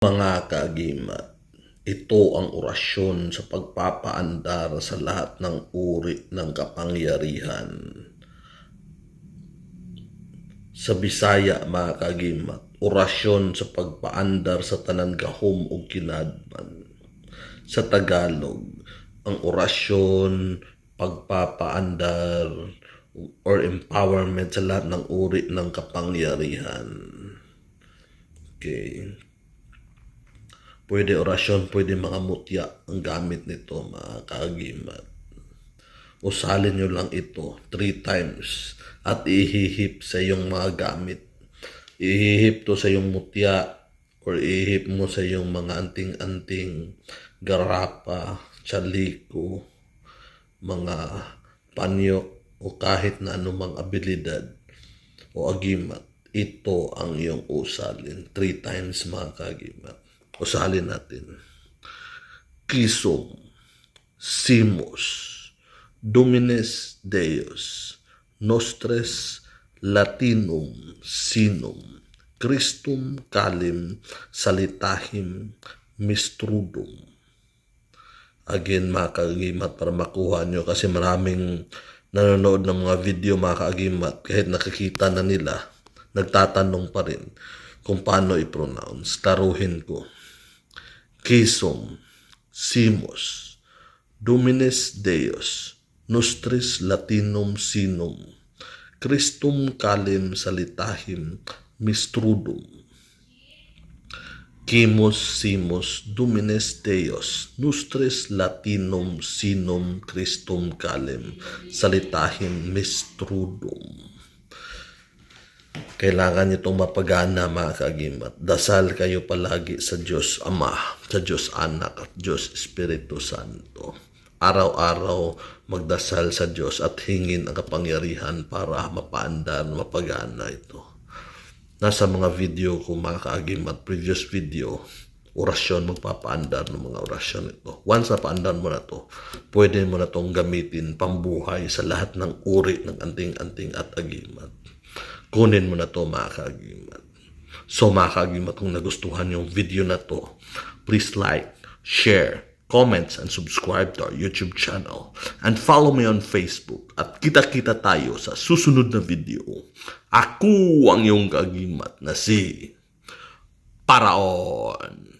Mga kaagimat, ito ang orasyon sa pagpapaandar sa lahat ng uri ng kapangyarihan. Sa Bisaya, mga kaagimat, orasyon sa pagpaandar sa tanan gahom o kinadman. Sa Tagalog, ang orasyon, pagpapaandar, or empowerment sa lahat ng uri ng kapangyarihan. Okay. Pwede orasyon, pwede mga mutya ang gamit nito, mga kaagimat. Usalin nyo lang ito three times at ihihip sa iyong mga gamit. Ihihip to sa iyong mutya or ihip mo sa iyong mga anting-anting garapa, chaliko, mga panyo o kahit na anumang abilidad o agimat. Ito ang iyong usalin. Three times mga kagimat. Usalin natin. Kisom, Simos, Domines Deus, Nostres Latinum Sinum, Christum Calim Salitahim Mistrudum. Again, mga kaagimat, para makuha nyo kasi maraming nanonood ng mga video mga kaagimat, kahit nakikita na nila, nagtatanong pa rin kung paano i-pronounce. Taruhin ko. Kisom, Simos, Domines Deus, Nostris Latinum Sinum, Christum Calim Salitahim Mistrudum, Kimos Simos Domines Deus, Nostris Latinum Sinum Christum Calim Salitahim Mistrudum. Kailangan nyo itong mapagana mga kagimat. Dasal kayo palagi sa Diyos Ama, sa Diyos Anak at Diyos Espiritu Santo. Araw-araw magdasal sa Diyos at hingin ang kapangyarihan para mapaandar, mapagana ito. Nasa mga video ko mga kaagimat, previous video, orasyon, magpapaandar ng mga orasyon ito. Once na paandar mo na to, pwede mo na itong gamitin pambuhay sa lahat ng uri ng anting-anting at agimat kunin mo na to mga kaagimat. So mga kaagimat, kung nagustuhan yung video na to, please like, share, comments, and subscribe to our YouTube channel. And follow me on Facebook. At kita-kita tayo sa susunod na video. Ako ang iyong kaagimat na si Paraon.